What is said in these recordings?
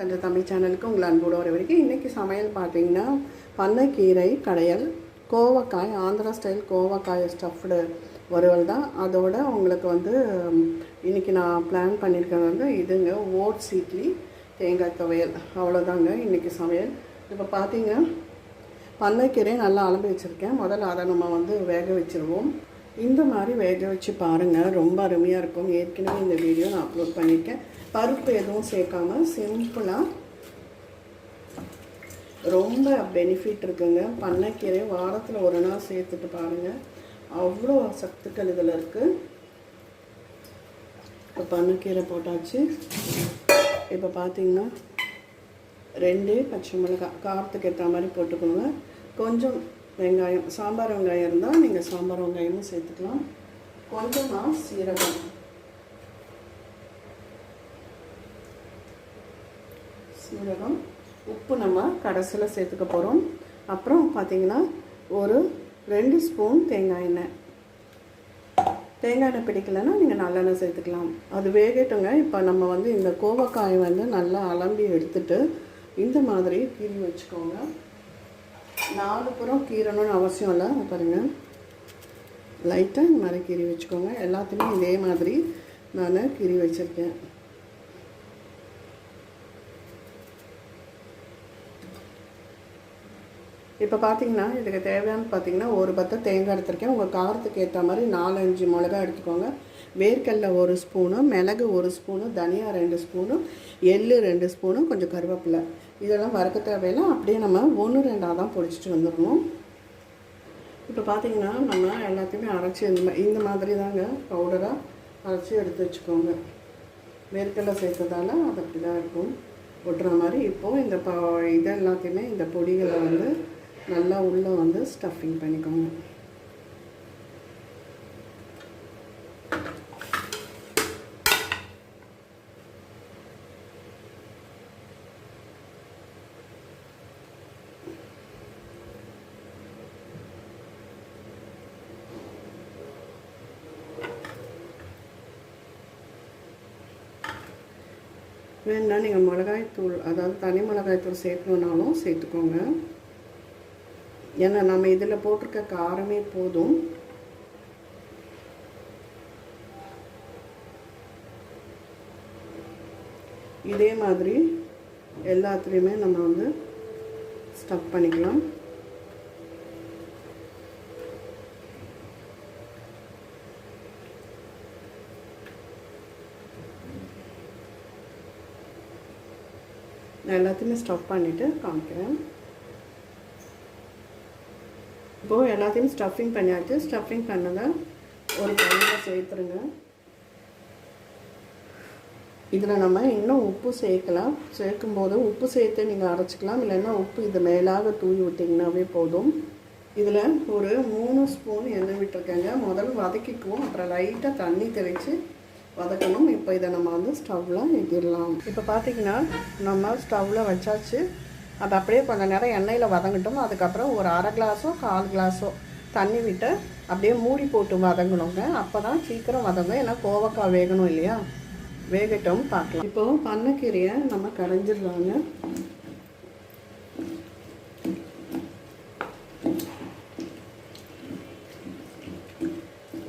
தந்த தமிழ் சேனலுக்கு உங்களை அன்போடு வர வரைக்கும் இன்றைக்கி சமையல் பார்த்தீங்கன்னா பண்ணைக்கீரை கடையல் கோவக்காய் ஆந்திரா ஸ்டைல் கோவக்காய் ஸ்டஃப்டு வறுவல் தான். அதோட உங்களுக்கு வந்து இன்றைக்கி நான் பிளான் பண்ணியிருக்கிறது வந்து இதுங்க ஓட்ஸ் இட்லி தேங்காய் துவையல். அவ்வளோதாங்க இன்றைக்கி சமையல். இப்போ பார்த்தீங்க பண்ணைக்கீரை நல்லா அலம்பி வச்சுருக்கேன். முதல்ல அதை நம்ம வந்து வேக வச்சுருவோம். இந்த மாதிரி வேக வச்சு பாருங்கள் ரொம்ப அருமையாக இருக்கும். ஏற்கனவே இந்த வீடியோ நான் அப்லோட் பண்ணியிருக்கேன். பருப்பு எதுவும் சேர்க்காம சிம்பிளாக ரொம்ப பெனிஃபிட் இருக்குங்க. பண்ணைக்கீரை வாரத்தில் ஒரு நாள் சேர்த்துட்டு பாருங்கள் அவ்வளோ சத்துக்கள் இதில் இருக்குது இப்போ பண்ணைக்கீரை போட்டாச்சு. இப்போ பார்த்தீங்கன்னா ரெண்டு பச்சை மிளகாய் காரத்துக்கு ஏற்ற மாதிரி போட்டுக்கோங்க. கொஞ்சம் வெங்காயம் சாம்பார் வெங்காயம் இருந்தால் நீங்கள் சாம்பார் வெங்காயமும் சேர்த்துக்கலாம். கொஞ்சமாக சீரகம். சீரகம் உப்பு நம்ம கடைசியில் சேர்த்துக்க போகிறோம் அப்புறம் பார்த்தீங்கன்னா ஒரு ரெண்டு ஸ்பூன் தேங்காய் எண்ணெய். தேங்காய் எண்ணெய் பிடிக்கலன்னா நீங்கள் நல்லெண்ணெய் சேர்த்துக்கலாம். அது வேகட்டுங்க. இப்போ நம்ம வந்து இந்த கோவக்காய் வந்து நல்லா அலம்பி எடுத்துட்டு இந்த மாதிரி கீறி வச்சுக்கோங்க. நாலு புறம் கீரணும்னு அவசியம் இல்லை. பாருங்கள் லைட்டாக இந்த மாதிரி கீறி வச்சுக்கோங்க. எல்லாத்தையுமே இதே மாதிரி நான் கீறி வச்சுருக்கேன். இப்போ பார்த்தீங்கன்னா இதுக்கு தேவையான பார்த்தீங்கன்னா ஒரு பத்தை தேங்காய் எடுத்திருக்கேன். உங்கள் காரத்துக்கு ஏற்ற மாதிரி நாலஞ்சு மிளகா எடுத்துக்கோங்க. வேர்க்கடல ஒரு ஸ்பூனு மிளகு ஒரு ஸ்பூனு தனியா ரெண்டு ஸ்பூனு எள்ளு ரெண்டு ஸ்பூனு கொஞ்சம் கருவேப்பிலை. இதெல்லாம் வறுக்க தேவையில்லை. அப்படியே நம்ம ஒன்று ரெண்டாக தான் பொடிச்சிட்டு வந்துடணும். இப்போ பார்த்தீங்கன்னா நம்ம எல்லாத்தையுமே அரைச்சி இந்த இந்த மாதிரி தாங்க பவுடராக அரைச்சி எடுத்து வச்சுக்கோங்க. வேர்க்கடலை சேர்த்ததால அது அப்படி தான் இருக்கும். ஒட்டுற மாதிரி இப்போது இந்த ப இது எல்லாத்தையுமே இந்த பொடிகளை வந்து நல்லா உள்ளே வந்து ஸ்டஃபிங் பண்ணிக்கோங்க. வேணுன்னா நீங்கள் மிளகாய்த்தூள் அதாவது தனி மிளகாய்த்தூள் சேர்க்கணுன்னாலும் சேர்த்துக்கோங்க. ஏன்னா நம்ம இதில் போட்டிருக்க காரமே போதும். இதே மாதிரி எல்லாத்துலேயுமே நம்ம வந்து ஸ்டஃப் பண்ணிக்கலாம். நான் எல்லாத்தையுமே ஸ்டஃப் பண்ணிவிட்டு காமிக்கிறேன். இப்போது எல்லாத்தையும் ஸ்டஃபிங் பண்ணியாச்சு. ஸ்டஃபிங் பண்ணதை ஒரு பையில் சேர்த்துருங்க. இதில் நம்ம இன்னும் உப்பு சேர்க்கலாம். சேர்க்கும்போது உப்பு சேர்த்து நீங்கள் அரைச்சிக்கலாம். இல்லைன்னா உப்பு இது மேலாக தூவி விட்டிங்கனாவே போதும். இதில் ஒரு மூணு ஸ்பூன் எண்ணெய் விட்டுருக்கேங்க. முதல்ல வதக்கிக்குவோம். அப்புறம் லைட்டாக தண்ணி தெளித்து வதக்கணும். இப்போ இதை நம்ம வந்து ஸ்டவ்வில் ஏற்றிடலாம் இப்போ பார்த்தீங்கன்னா நம்ம ஸ்டவ்வில் வச்சாச்சு. அது அப்படியே கொஞ்சம் நேரம் எண்ணெயில் வதங்கட்டும். அதுக்கப்புறம் ஒரு அரை கிளாஸோ கால் கிளாஸோ தண்ணி விட்டு அப்படியே மூடி போட்டு வதங்கணுங்க. அப்போ தான் சீக்கிரம் வதங்கும். ஏன்னா கோவக்காய் வேகணும் இல்லையா? வேகட்டும் பார்க்கலாம். இப்போது பண்ணக்கீரையை நம்ம கடைஞ்சிடலாங்க.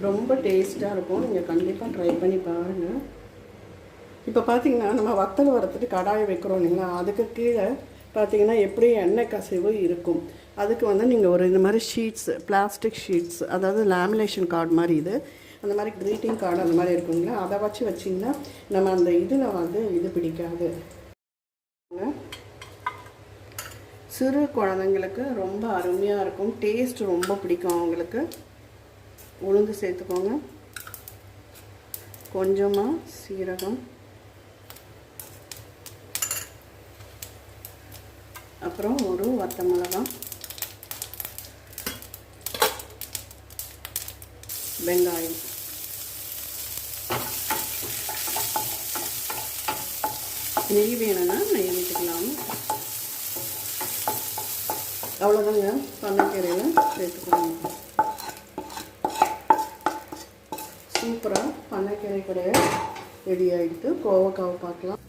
ரொம்ப டேஸ்ட்டாக இருக்கும். நீங்கள் கண்டிப்பாக ட்ரை பண்ணி பாருங்கள் இப்போ பார்த்தீங்கன்னா நம்ம வத்தல் வரத்துக்கு கடாயை வைக்கிறோம் இல்லைங்களா? அதுக்கு கீழே பார்த்தீங்கன்னா எப்படி எண்ணெய் கசிவு இருக்கும்? அதுக்கு வந்து நீங்கள் ஒரு இந்த மாதிரி ஷீட்ஸ் பிளாஸ்டிக் ஷீட்ஸ் அதாவது லேமினேஷன் கார்டு மாதிரி இது அந்த மாதிரி க்ரீட்டிங் கார்டு அந்த மாதிரி இருக்குங்களா? அதை வச்சு வச்சிங்கன்னா நம்ம அந்த இதில் வந்து இது பிடிக்காது. சிறு குழந்தைங்களுக்கு ரொம்ப அருமையாக இருக்கும். டேஸ்ட் ரொம்ப பிடிக்கும் அவங்களுக்கு. உளுந்து சேர்த்துக்கோங்க. கொஞ்சமாக சீரகம். அப்புறம் ஒரு வத்த மிளகாய். வெங்காயம். நெய் வேணும்னா நெய் விட்டுக்கலாம் அவ்வளோதாங்க பண்ணக்கீரையில் சேர்த்துக்கலாம் சூப்பராக பண்ணக்கீரை கடையை ரெடி ஆகிட்டு கோவக்காவை பார்க்கலாம்.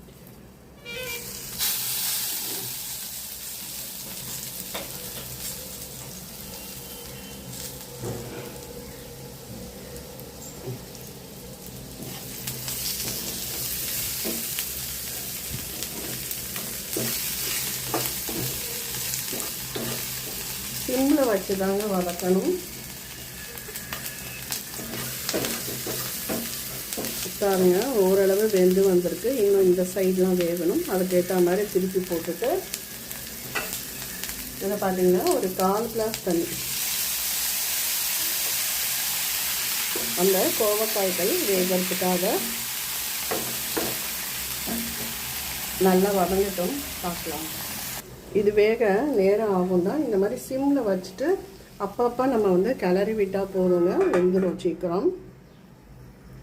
வச்சு தாங்க வதக்கணும். பாருங்க ஓரளவு வெந்து வந்திருக்கு. இன்னும் இந்த சைட்லாம் வேகணும். அதுக்கேற்ற மாதிரி திருப்பி போட்டுட்டு இதில் பார்த்தீங்கன்னா ஒரு கால் கிளாஸ் தண்ணி. அந்த கோவக்காய்கள் வேகிறதுக்காக நல்லா வதங்கட்டும். பார்க்கலாம். இது வேக நேரம் ஆகும் தான். இந்த மாதிரி சிம்மில் வச்சுட்டு அப்பப்போ நம்ம வந்து கிளறி விட்டால் போதுங்க. வெந்துடும் சீக்கிரம்.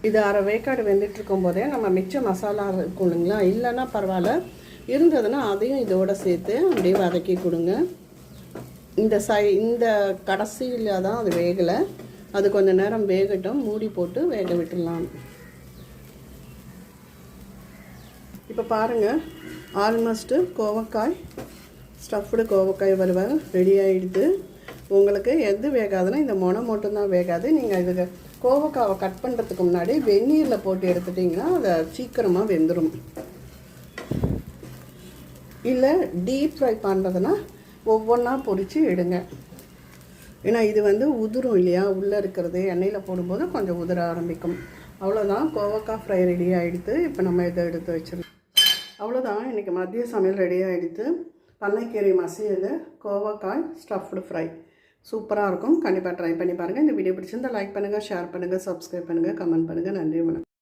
இது அரை வேக்காடு வெந்துட்டுருக்கும் போதே நம்ம மிச்ச மசாலா இருக்கும் இல்லைங்களா? இல்லைன்னா பரவாயில்ல. இருந்ததுன்னா அதையும் இதோட சேர்த்து அப்படியே வதக்கி கொடுங்க. இந்த சை இந்த கடைசியில் தான் அது வேகலை. அது கொஞ்சம் நேரம் வேகட்டும். மூடி போட்டு வேக விட்டுடலாம். இப்போ பாருங்கள் ஆல்மோஸ்ட்டு கோவக்காய் ஸ்டஃப்டு கோவக்காய் வறுவல் ரெடி ஆகிடுது உங்களுக்கு எது வேகாதுன்னா இந்த முனை மட்டும்தான் வேகாது. நீங்கள் இதுக்கு கோவக்காவை கட் பண்ணுறதுக்கு முன்னாடி வெந்நீரில் போட்டு எடுத்துட்டிங்கன்னா அதை சீக்கிரமாக வெந்துடும் இல்லை டீப் ஃப்ரை பண்ணுறதுனா ஒவ்வொன்றா பொரித்து எடுங்க. ஏன்னா இது வந்து உதிரும் இல்லையா? உள்ளே இருக்கிறது எண்ணெயில் போடும்போது கொஞ்சம் உதிர ஆரம்பிக்கும். அவ்வளோதான் கோவக்காய் ஃப்ரை ரெடி ஆகிடுது இப்போ நம்ம இதை எடுத்து வச்சிடலாம். அவ்வளோதான் இன்றைக்கி மதிய சமையல் ரெடி ஆகிடுது பண்ணைக்கீரை மசியல் கோவக்காய் ஸ்டஃப்டு ஃப்ரை சூப்பராக இருக்கும். கண்டிப்பாக ட்ரை பண்ணி பாருங்கள் இந்த வீடியோ பிடிச்சிருந்தால் லைக் பண்ணுங்கள் ஷேர் பண்ணுங்கள் சப்ஸ்கிரைப் பண்ணுங்கள் கமெண்ட் பண்ணுங்கள் நன்றி வணக்கம்.